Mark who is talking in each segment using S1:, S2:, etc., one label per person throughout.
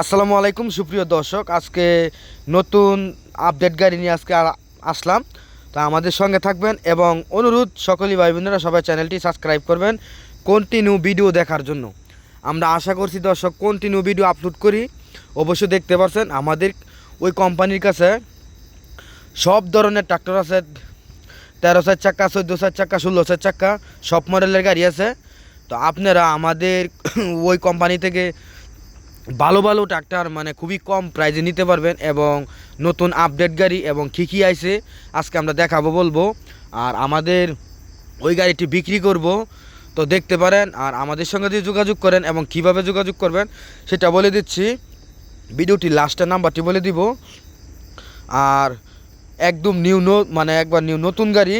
S1: আসসালামু আলাইকুম, সুপ্রিয় দর্শক। আজকে নতুন আপডেট গাড়ি নিয়ে আজকে আসলাম। তা আমাদের সঙ্গে থাকবেন এবং অনুরোধ, সকলেই ভাই বোনেরা সবাই চ্যানেলটি সাবস্ক্রাইব করবেন কন্টিনিউ ভিডিও দেখার জন্য। আমরা আশা করছি দর্শক কন্টিনিউ ভিডিও আপলোড করি। অবশ্যই দেখতে পাচ্ছেন আমাদের ওই কোম্পানির কাছে সব ধরনের ট্রাক্টর আছে। তেরো চার চাক্কা চোদ্দ চার চাক্কা ষোলো চার চাক্কা সব মডেলের গাড়ি আছে। তো আপনারা আমাদের ওই কোম্পানি থেকে ভালো ভালো ট্রাক্টর মানে খুবই কম প্রাইজে নিতে পারবেন এবং নতুন আপডেট গাড়ি এবং কী কী আইছে, আজকে আমরা দেখাবো, বলব। আর আমাদের ওই গাড়িটি বিক্রি করব, তো দেখতে পারেন আর আমাদের সঙ্গে যদি যোগাযোগ করেন এবং কীভাবে যোগাযোগ করবেন সেটা বলে দিচ্ছি। ভিডিওটি লাস্টের নাম্বারটি বলে দিব। আর একদম নিউ নো মানে একবার নিউ নতুন গাড়ি,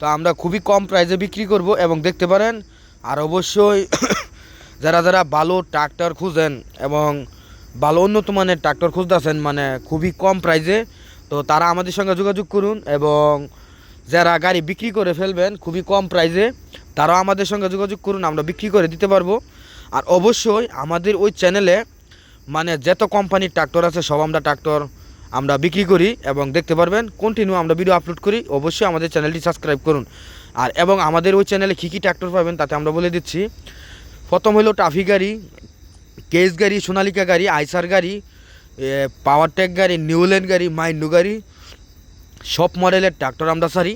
S1: তো আমরা খুবই কম প্রাইজে বিক্রি করব এবং দেখতে পারেন, আর অবশ্যই যারা যারা ভালো ট্রাক্টর খুঁজেন এবং ভালো উন্নত মানের ট্রাক্টর খুঁজতেছেন মানে খুবই কম প্রাইজে তো তারা আমাদের সঙ্গে যোগাযোগ করুন এবং যারা গাড়ি বিক্রি করে ফেলবেন, খুবই কম প্রাইজে তারাও আমাদের সঙ্গে যোগাযোগ করুন, আমরা বিক্রি করে দিতে পারব। আর অবশ্যই আমাদের ওই চ্যানেলে মানে যত কোম্পানির ট্রাক্টর আছে, সব আমরা ট্রাক্টর আমরা বিক্রি করি এবং দেখতে পারবেন কন্টিনিউ আমরা ভিডিও আপলোড করি, অবশ্যই আমাদের চ্যানেলটি সাবস্ক্রাইব করুন। আর এবং আমাদের ওই চ্যানেলে কী কী ট্রাক্টর পাবেন, তাতে আমরা বলে দিচ্ছি। প্রথম হলো ট্রাফিক গাড়ি কেস গাড়ি, সোনালিকা গাড়ি, আইসার গাড়ি পাওয়ার ট্যাক গাড়ি নিউল্যান্ড গাড়ি মাইন্ডু গাড়ি, সব মডেলের ট্রাক্টর আমরা সারি।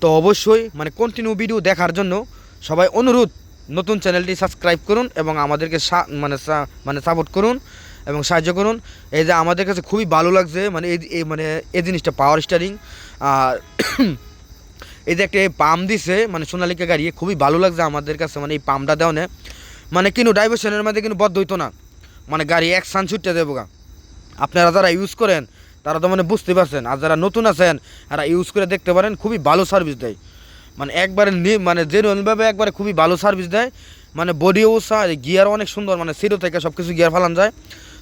S1: তো অবশ্যই মানে কন্টিনিউ ভিডিও দেখার জন্য সবাই অনুরোধ, নতুন চ্যানেলটি সাবস্ক্রাইব করুন এবং আমাদেরকে মানে মানে সাপোর্ট করুন এবং সাহায্য করুন। এই যে আমাদের কাছে খুবই ভালো লাগছে মানে এই এই মানে এই জিনিসটা পাওয়ার স্টারিং আর এই যে একটা পাম্প দিছে মানে সোনালিকা গাড়ি, খুবই ভালো লাগছে আমাদের কাছে মানে এই পাম্পটা দেওয়া মানে কিন্তু ডাইভার্সনের মধ্যে কিন্তু বদ্ধ হইতো না। মানে গাড়ি এক সান ছুটতে দেবো গা। আপনারা যারা ইউজ করেন, তারা তো মানে বুঝতে পারছেন। আর যারা নতুন আছেন, তারা ইউজ করে দেখতে পারেন, খুবই ভালো সার্ভিস দেয়। মানে একবারে মানে জেনুইনভাবে একবারে খুবই ভালো সার্ভিস দেয়। মানে বডি অবস্থা গিয়ার অনেক সুন্দর মানে সিরো থেকে সব কিছু গিয়ার ফালান যায়।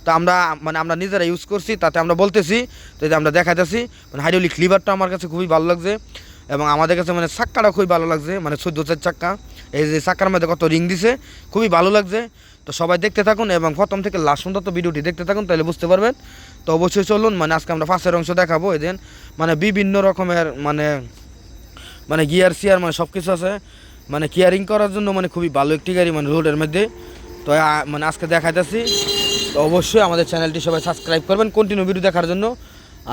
S1: তো আমরা মানে আমরা নিজেরা ইউজ করছি, তাতে আমরা বলতেছি তো এই যে আমরা দেখাইতেছি। মানে হাইড্রোলিক লিভারটা আমার কাছে খুবই ভালো লাগছে। এবং আমাদের কাছে মানে চাক্কাটা খুবই ভালো লাগছে মানে চোদ্দ চার চাক্কা। এই যে চাক্কার মধ্যে কত রিং দিছে, খুবই ভালো লাগছে। তো সবাই দেখতে থাকুন এবং প্রথম থেকে লাস্ট পর্যন্ত ভিডিওটি দেখতে থাকুন, তাহলে বুঝতে পারবেন। তো অবশ্যই চলুন মানে আজকে আমরা ফার্স্টের অংশ দেখাবো। এদিন মানে বিভিন্ন রকমের মানে মানে গিয়ার সিয়ার মানে সব কিছু আছে। মানে কিয়ারিং করার জন্য মানে খুবই ভালো একটি গাড়ি মানে রোডের মধ্যে। তো মানে আজকে দেখাইতেছি। তো অবশ্যই আমাদের চ্যানেলটি সবাই সাবস্ক্রাইব করবেন কন্টিনিউ ভিডিও দেখার জন্য।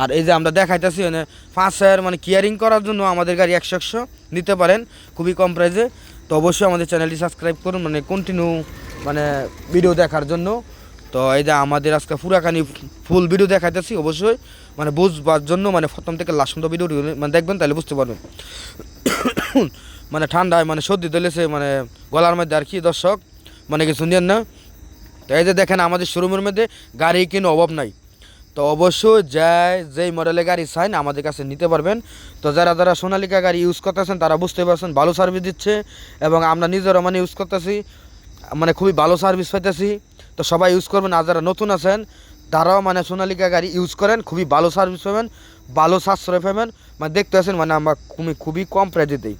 S1: আর এই যে আমরা দেখাইতেছি মানে হায়ার মানে কেয়ারিং করার জন্য আমাদের গাড়ি একশো একশো নিতে পারেন, খুবই কম প্রাইসে তো অবশ্যই আমাদের চ্যানেলটি সাবস্ক্রাইব করুন মানে কন্টিনিউ মানে ভিডিও দেখার জন্য। তো এই যে আমাদের আজকে পুরাখানি ফুল ভিডিও দেখাইতেছি, অবশ্যই মানে বুঝবার জন্য মানে প্রথম থেকে লাস্ট পর্যন্ত ভিডিও মানে দেখবেন, তাহলে বুঝতে পারবেন। মানে ঠান্ডায় মানে সর্দি দলেছে মানে গলার মধ্যে আর কি, দর্শক মানে কিছু নিয়েন না? তো এই যে দেখেন, আমাদের শোরুমের মধ্যে গাড়ি কিন্তু অভাব নাই। তো অবশ্যই যাই, যেই মডেলের গাড়ি চাইন, আমাদের কাছে নিতে পারবেন। তো যারা যারা সোনালিকা গাড়ি ইউজ করতেছেন, তারা বুঝতে পারছেন ভালো সার্ভিস দিচ্ছে এবং আমরা নিজেরা মানে ইউজ করতেছি। মানে খুবই ভালো সার্ভিস পাইতেছি। তো সবাই ইউজ করবেন, আর যারা নতুন আছেন, তারাও মানে সোনালিকা গাড়ি ইউজ করেন, খুবই ভালো সার্ভিস পাবেন, ভালো সাশ্রয় পাবেন। মানে দেখতে আছেন মানে আমরা খুবই খুবই কম প্রাইজে দিই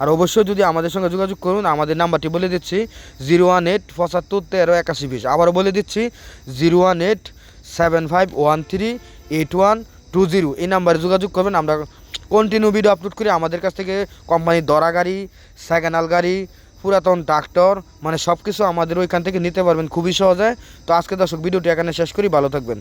S1: আর অবশ্যই যদি আমাদের সঙ্গে যোগাযোগ করুন, আমাদের নাম্বারটি বলে দিচ্ছি জিরো ওয়ান এইট পঁচাত্তর তেরো একাশি বিশ। আবারও বলে দিচ্ছি zero one eight seven five one three eight one two zero এই নাম্বারে যোগাযোগ করবেন। আমরা কন্টিনিউ ভিডিও আপলোড করি। আমাদের কাছ থেকে কোম্পানির দরা গাড়ি সেকেন্ড গাড়ি, পুরাতন ট্রাক্টর মানে সব কিছু আমাদের ওইখান থেকে নিতে পারবেন। খুবই সহজে। তো আজকে দর্শক ভিডিওটি এখানে শেষ করি। ভালো থাকবেন।